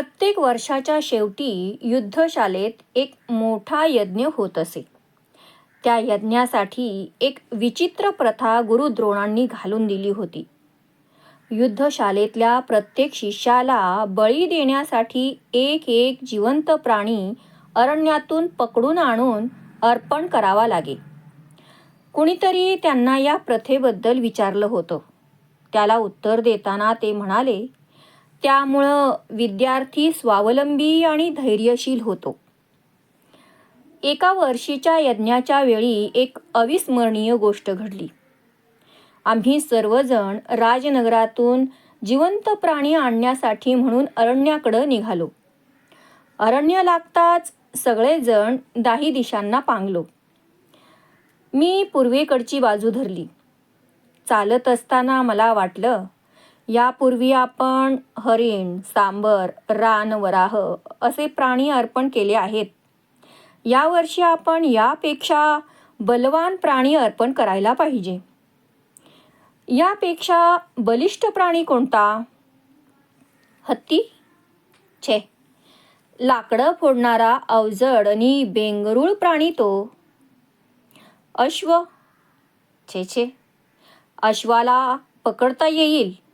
प्रत्येक वर्षाच्या शेवटी युद्धशालेत एक मोठा यज्ञ होत असे. त्या यज्ञासाठी एक विचित्र प्रथा गुरुद्रोणांनी घालून दिली होती. युद्धशालेतल्या प्रत्येक शिष्याला बळी देण्यासाठी एक एक जिवंत प्राणी अरण्यातून पकडून आणून अर्पण करावा लागे. कुणीतरी त्यांना या प्रथेबद्दल विचारलं होतं. त्याला उत्तर देताना ते म्हणाले त्यामुळं विद्यार्थी स्वावलंबी आणि धैर्यशील होतो. एका वर्षीच्या यज्ञाच्या वेळी एक अविस्मरणीय गोष्ट घडली. आम्ही सर्वजण राजनगरातून जिवंत प्राणी आणण्यासाठी म्हणून अरण्याकडं निघालो. अरण्य लागताच सगळेजण दाही दिशांना पांगलो. मी पूर्वेकडची बाजू धरली. चालत असताना मला वाटलं यापूर्वी आपण हरिण सांबर रान वराह असे प्राणी अर्पण केले आहेत. यावर्षी आपण यापेक्षा बलवान प्राणी अर्पण करायला पाहिजे. यापेक्षा बलिष्ठ प्राणी कोणता? हत्ती? छे. लाकडं फोडणारा अवजड आणि बेंगरूळ प्राणी तो. अश्व? छे छे. अश्वाला पकडता येईल.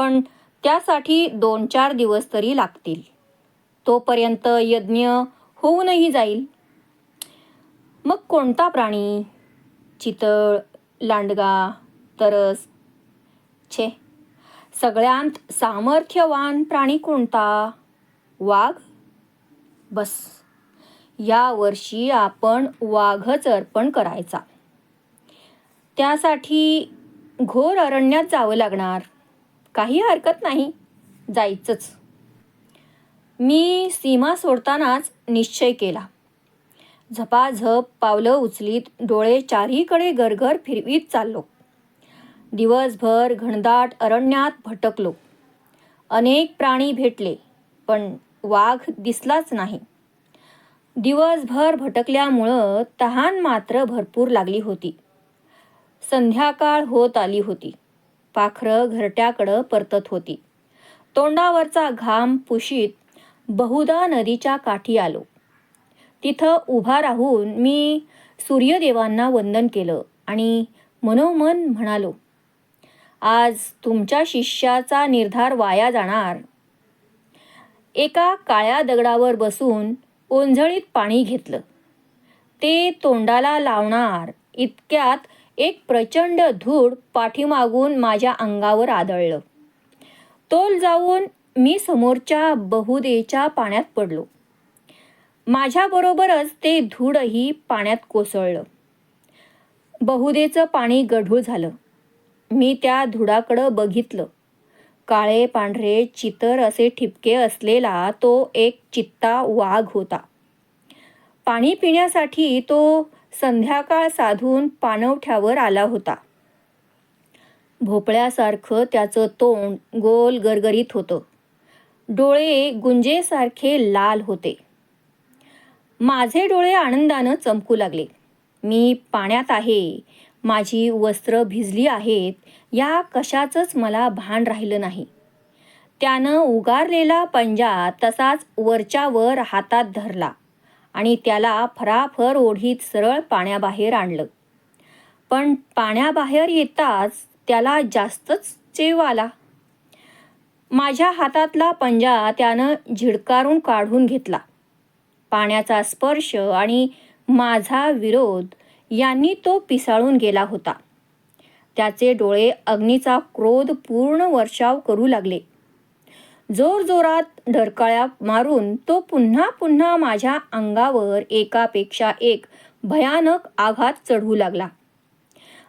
पण त्यासाठी दोन चार दिवस तरी लागतील. तोपर्यंत यज्ञ होऊनही जाईल. मग कोणता प्राणी? चितळ लांडगा तरस? छे. सगळ्यांत सामर्थ्यवान प्राणी कोणता? वाघ? बस. या वर्षी आपण वाघच अर्पण करायचा. त्यासाठी घोर अरण्यात जावं लागणार. काही हरकत नाही. जायचंच. मी सीमा सोडतानाच निश्चय केला. झपाझप पावलं उचलीत डोळे चारीकडे गरगर फिरवीत चाललो. दिवसभर घनदाट अरण्यात भटकलो. अनेक प्राणी भेटले पण वाघ दिसलाच नाही. दिवसभर भटकल्यामुळं तहान मात्र भरपूर लागली होती. संध्याकाळ होत आली होती. पाखरं घरट्याकडं परतत होती. तोंडावरचा घाम पुशीत बहुधा नदीच्या काठी आलो. तिथं उभा राहून मी सूर्यदेवांना वंदन केलं आणि मनोमन म्हणालो आज तुमच्या शिष्याचा निर्धार वाया जाणार. एका काळ्या दगडावर बसून ओंझळीत पाणी घेतलं. ते तोंडाला लावणार इतक्यात एक प्रचंड धूळ पाठीमागून माझ्या अंगावर आदळलं. तोल जाऊन मी समोरच्या बहुदेच्या पाण्यात पडलो. माझ्याबरोबरच ते धूळही पाण्यात कोसळलं. बहुदेचं पाणी गढूळ झालं. मी त्या धुडाकडं बघितलं. काळे पांढरे चितर असे ठिपके असलेला तो एक चित्ता वाघ होता. पाणी पिण्यासाठी तो संध्याकाळ साधून पाणवठ्यावर आला होता. भोपळ्यासारखं त्याचं तोंड गोल गरगरीत होतं. डोळे गुंजेसारखे लाल होते. माझे डोळे आनंदानं चमकू लागले. मी पाण्यात आहे. माझी वस्त्र भिजली आहेत. या कशाचंच मला भान राहिलं नाही. त्यानं उगारलेला पंजा तसाच वरच्यावर हातात धरला. आणि त्याला फराफर ओढीत सरळ पाण्याबाहेर आणलं. पण पाण्याबाहेर येताच त्याला जास्तच चेव आला. माझ्या हातातला पंजा त्यानं झिडकारून काढून घेतला. पाण्याचा स्पर्श आणि माझा विरोध यांनी तो पिसाळून गेला होता. त्याचे डोळे अग्नीचा क्रोध पूर्ण वर्षाव करू लागले. जोरजोरात ढरकळ्या मारून तो पुन्हा पुन्हा माझ्या अंगावर एकापेक्षा एक भयानक आघात चढवू लागला.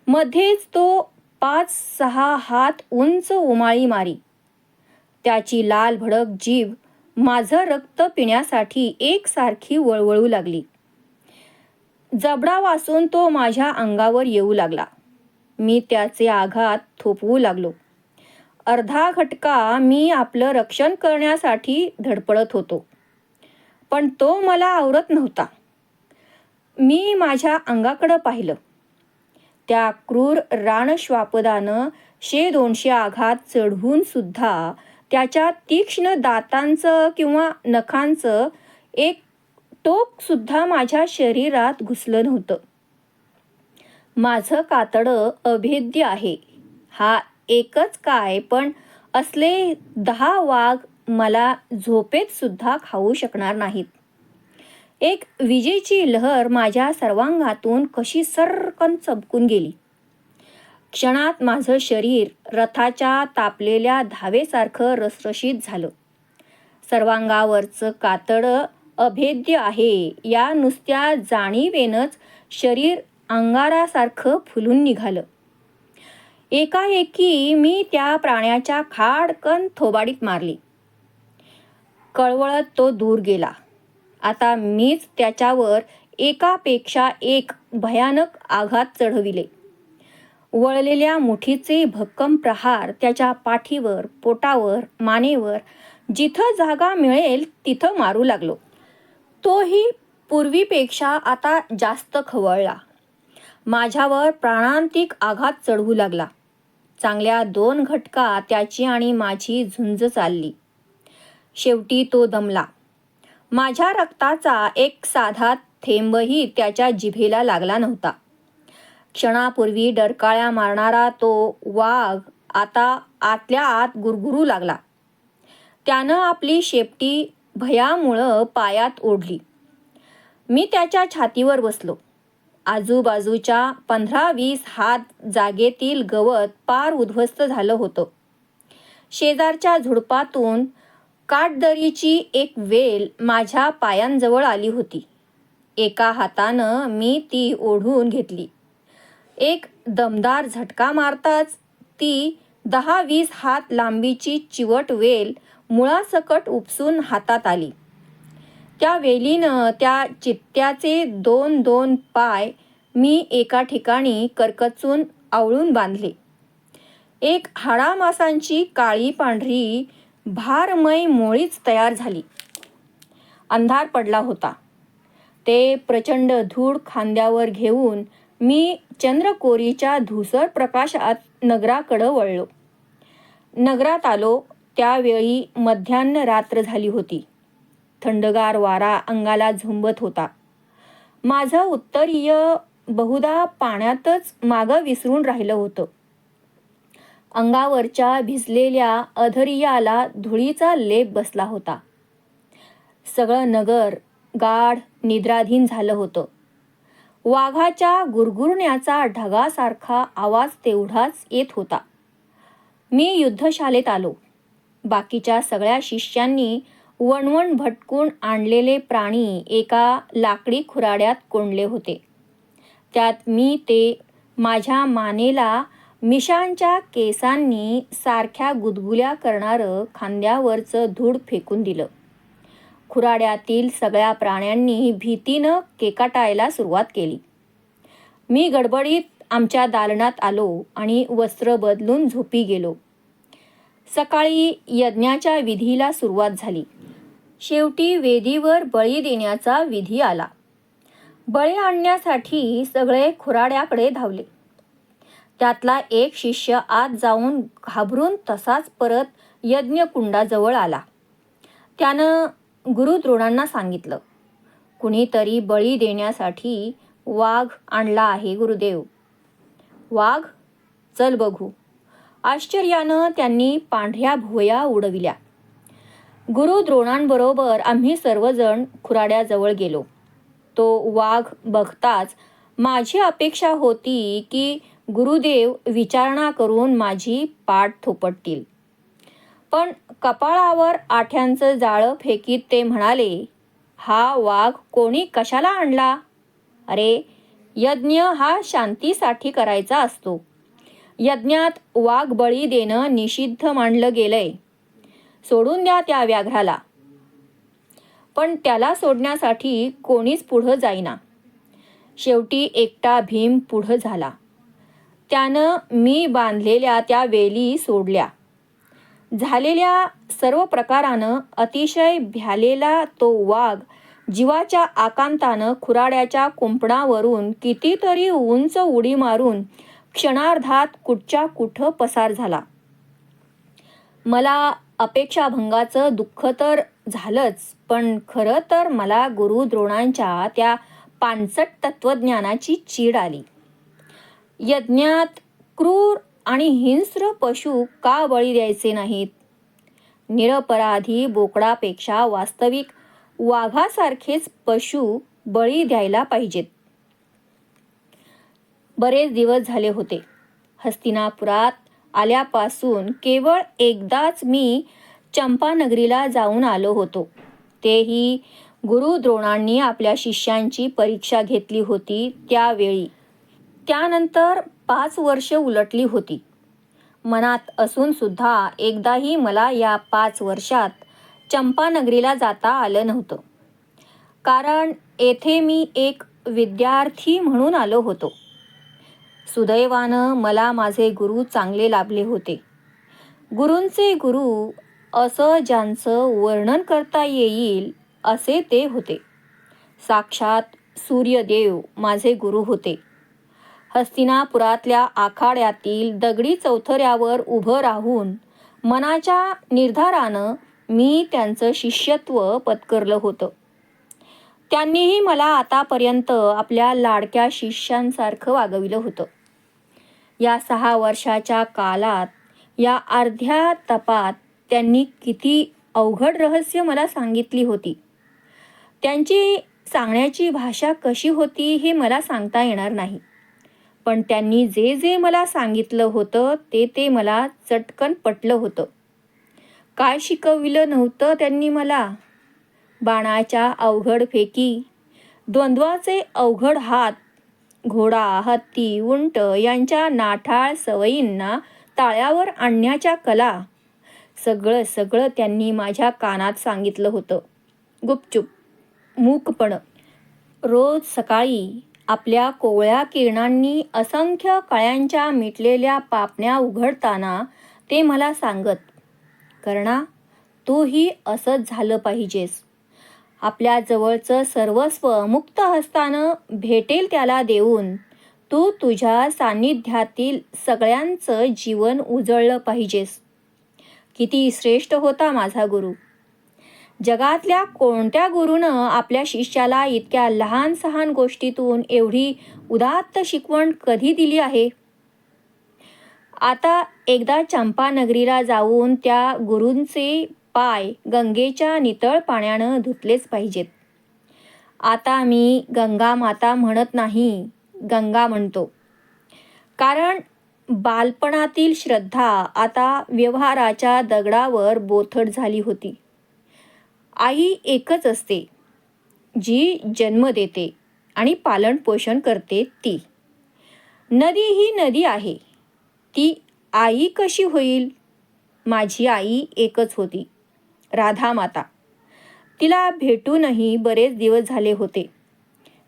मध्येच तो पाच सहा हात उंच उमाळी मारी. त्याची लाल भडक जीभ माझं रक्त पिण्यासाठी एकसारखी वळवळू लागली. जबडा वासून तो माझ्या अंगावर येऊ लागला. मी त्याचे आघात थोपवू लागलो. अर्धा घटका मी आपलं रक्षण करण्यासाठी धडपडत होतो. पण तो मला आवरत नव्हता. मी माझ्या अंगाकडं पाहिलं. त्या क्रूर रानश्वापदानं शे दोनशे आघात चढवून सुद्धा त्याच्या तीक्ष्ण दातांचं किंवा नखांचं एक टोकसुद्धा माझ्या शरीरात घुसलं नव्हतं. माझं कातडं अभेद्य आहे. हा एकच काय पण असले दहा वाघ मला झोपेत सुद्धा खाऊ शकणार नाहीत. एक विजेची लहर माझ्या सर्वांगातून कशी सरकन चमकून गेली. क्षणात माझं शरीर रथाच्या तापलेल्या धावेसारखं रसरशीत झालं. सर्वांगावरचं कातडं अभेद्य आहे या नुसत्या जाणीवेनंच शरीर अंगारासारखं फुलून निघालं. एकाएकी मी त्या प्राण्याच्या खाडकन थोबाडीत मारली. कळवळत तो दूर गेला. आता मीच त्याच्यावर एकापेक्षा एक भयानक आघात चढविले. वळलेल्या मुठीचे भक्कम प्रहार त्याच्या पाठीवर पोटावर मानेवर जिथं जागा मिळेल तिथं मारू लागलो. तोही पूर्वीपेक्षा आता जास्त खवळला. माझ्यावर प्राणांतिक आघात चढवू लागला. चांगल्या दोन घटका त्याची आणि माझी झुंज चालली. शेवटी तो दमला. माझ्या रक्ताचा एक साधा थेंबही त्याच्या जिभेला लागला नव्हता. क्षणापूर्वी डरकाळ्या मारणारा तो वाघ आता आतल्या आत गुरगुरू लागला. त्यानं आपली शेपटी भयामुळं पायात ओढली. मी त्याच्या छातीवर बसलो. आजूबाजूच्या पंधरा वीस हात जागेतील गवत पार उद्ध्वस्त झालं होतं. शेजारच्या झुडपातून काटदरीची एक वेल माझ्या पायांजवळ आली होती. एका हातानं मी ती ओढून घेतली. एक दमदार झटका मारताच ती दहा वीस हात लांबीची चिवट वेल मुळासकट उपसून हातात आली. त्या वेलीनं त्या चित्त्याचे दोन दोन पाय मी एका ठिकाणी करकचून आवळून बांधले. एक हाडामासांची काळी पांढरी भारमय मोळीच तयार झाली. अंधार पडला होता. ते प्रचंड धूळ खांद्यावर घेऊन मी चंद्रकोरीच्या धुसर प्रकाशात नगराकडं वळलो. नगरात आलो त्यावेळी मध्यान्ह रात्र झाली होती. थंडगार वारा अंगाला झुंबत होता. माझं उत्तरीय बहुधा पाण्यातच मागं विसरून राहिलं होतं. अंगावरच्या भिजलेल्या अधरियाला धुळीचा लेप बसला होता. सगळं नगर गाढ निद्राधीन झालं होतं. वाघाच्या गुरगुरण्याचा ढगासारखा आवाज तेवढाच येत होता. मी युद्धशालेत आलो. बाकीच्या सगळ्या शिष्यांनी वणवण भटकून आणलेले प्राणी एका लाकडी खुराड्यात कोंडले होते. त्यात मी ते माझ्या मानेला मिशांच्या केसांनी सारख्या गुदगुल्या करणारं खांद्यावरचं धूळ फेकून दिलं. खुराड्यातील सगळ्या प्राण्यांनी भीतीनं केकाटायला सुरुवात केली. मी गडबडीत आमच्या दालनात आलो आणि वस्त्र बदलून झोपी गेलो. सकाळी यज्ञाच्या विधीला सुरुवात झाली. शेवटी वेदीवर बळी देण्याचा विधी आला. बळी आणण्यासाठी सगळे खुराड्याकडे धावले. त्यातला एक शिष्य आत जाऊन घाबरून तसाच परत यज्ञकुंडाजवळ आला. त्यानं गुरुद्रोणांना सांगितलं कुणीतरी बळी देण्यासाठी वाघ आणला आहे गुरुदेव. वाघ चल बघू. आश्चर्यानं त्यांनी पांढऱ्या भुवया उडविल्या. गुरु द्रोणांबरोबर आम्ही सर्वजण खुराड्याजवळ गेलो. तो वाघ बघताच माझी अपेक्षा होती की गुरुदेव विचारणा करून माझी पाठ थोपटतील. पण कपाळावर आठ्यांचं जाळं फेकीत ते म्हणाले हा वाघ कोणी कशाला आणला? अरे यज्ञ हा शांतीसाठी करायचा असतो. यज्ञात वाघ बळी देणं निषिद्ध मानलं गेलंय. सोडून द्या त्या व्याघ्राला. पण त्याला सोडण्यासाठी कोणीच पुढं जाईना. शेवटी एकटा भीम पुढं झाला. त्यानं मी बांधलेल्या त्या वेली सोडल्या. झालेल्या सर्व प्रकारानं अतिशय भ्यालेला तो वाघ जीवाच्या आकांतानं खुराड्याच्या कुंपणावरून कितीतरी उंच उडी मारून क्षणार्धात कुठच्या कुठं पसार झाला. मला अपेक्षाभंगाचं दुःख तर झालंच पण खरं तर मला गुरु द्रोणांच्या त्या पानसट तत्वज्ञानाची चीड आली. यज्ञात क्रूर आणि हिंस्र पशु का बळी द्यायचे नाहीत? निरपराधी बोकडापेक्षा वास्तविक वाघासारखेच पशु बळी द्यायला पाहिजेत. बरेच दिवस झाले होते. हस्तिनापुरात आल्यापासून केवळ एकदाच मी चंपानगरीला जाऊन आलो होतो. तेही गुरु द्रोणांनी आपल्या शिष्यांची परीक्षा घेतली होती त्यावेळी. त्यानंतर पाच वर्ष उलटली होती. मनात असूनसुद्धा एकदाही मला या पाच वर्षात चंपानगरीला जाता आलं नव्हतं. कारण येथे मी एक विद्यार्थी म्हणून आलो होतो. सुदैवानं मला माझे गुरु चांगले लाभले होते. गुरूंचे गुरु असं ज्यांचं वर्णन करता येईल असे ते होते. साक्षात सूर्यदेव माझे गुरु होते. हस्तिनापुरातल्या आखाड्यातील दगडी चौथऱ्यावर उभं राहून मनाच्या निर्धारानं मी त्यांचं शिष्यत्व पत्करलं होतं. त्यांनीही मला आतापर्यंत आपल्या लाडक्या शिष्यांसारखं वागविलं होतं. या सहा वर्षाच्या कालात या अर्ध्या तपात त्यांनी किती अवघड रहस्य मला सांगितली होती. त्यांची सांगण्याची भाषा कशी होती हे मला सांगता येणार नाही. पण त्यांनी जे जे मला सांगितलं होतं ते ते मला चटकन पटलं होतं. काय शिकविलं नव्हतं त्यांनी मला? बाणाच्या अवघड फेकी द्वंद्वाचे अवघड हात घोडा हत्ती उंट यांच्या नाठाळ सवयींना ताळ्यावर आणण्याच्या कला. सगळं सगळं त्यांनी माझ्या कानात सांगितलं होतं. गुपचूप मूकपण. रोज सकाळी आपल्या कोवळ्या किरणांनी असंख्य कळ्यांच्या मिटलेल्या पापण्या उघडताना ते मला सांगत कर्णा तूही असंच झालं पाहिजेस. आपल्या जवळचं सर्वस्व मुक्त हस्तानं भेटेल त्याला देऊन. तू तुझ्या सान्निध्यातील सगळ्यांचं जीवन उजळलं पाहिजेस. किती श्रेष्ठ होता माझा गुरु. जगातल्या कोणत्या गुरुनं आपल्या शिष्याला इतक्या लहान सहान गोष्टीतून एवढी उदात्त शिकवण कधी दिली आहे? आता एकदा चंपानगरीला जाऊन त्या गुरूंचे पाय गंगेच्या नितळ पाण्यानं धुतलेच पाहिजेत. आता मी गंगा माता म्हणत नाही गंगा म्हणतो. कारण बालपणातील श्रद्धा आता व्यवहाराच्या दगडावर बोथट झाली होती. आई एकच असते जी जन्म देते आणि पालनपोषण करते ती. नदी ही नदी आहे ती आई कशी होईल? माझी आई एकच होती. राधा माता तिला भेटूनही बरेच दिवस झाले होते.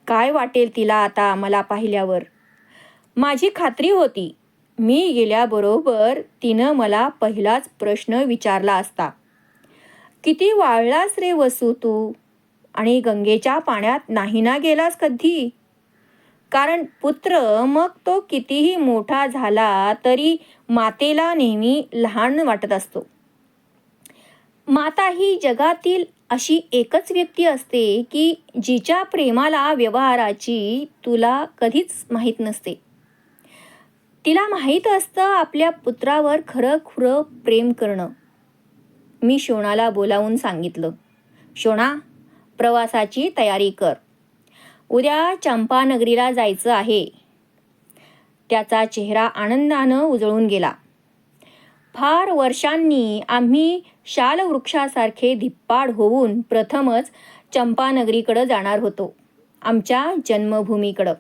काय वाटेल तिला आता मला पाहिल्यावर? माझी खात्री होती. मी गेल्याबरोबर तिनं मला पहिलाच प्रश्न विचारला असता. किती वाळलास रे वसू तू? आणि गंगेच्या पाण्यात नाही ना गेलास कधी? कारण पुत्र मग तो कितीही मोठा झाला तरी मातेला नेहमी लहान वाटत असतो. माता ही जगातील अशी एकच व्यक्ती असते की जिच्या प्रेमाला व्यवहाराची तुला कधीच माहीत नसते. तिला माहीत असतं आपल्या पुत्रावर खरं खुरं प्रेम करणं. मी शोणाला बोलावून सांगितलं शोणा प्रवासाची तयारी कर. उद्या चंपानगरीला जायचं आहे. त्याचा चेहरा आनंदानं उजळून गेला. फार वर्षांनी आम्ही शालवृक्षासारखे धिप्पाड होऊन प्रथमच चंपानगरीकडं जाणार होतो आमच्या जन्मभूमीकडं.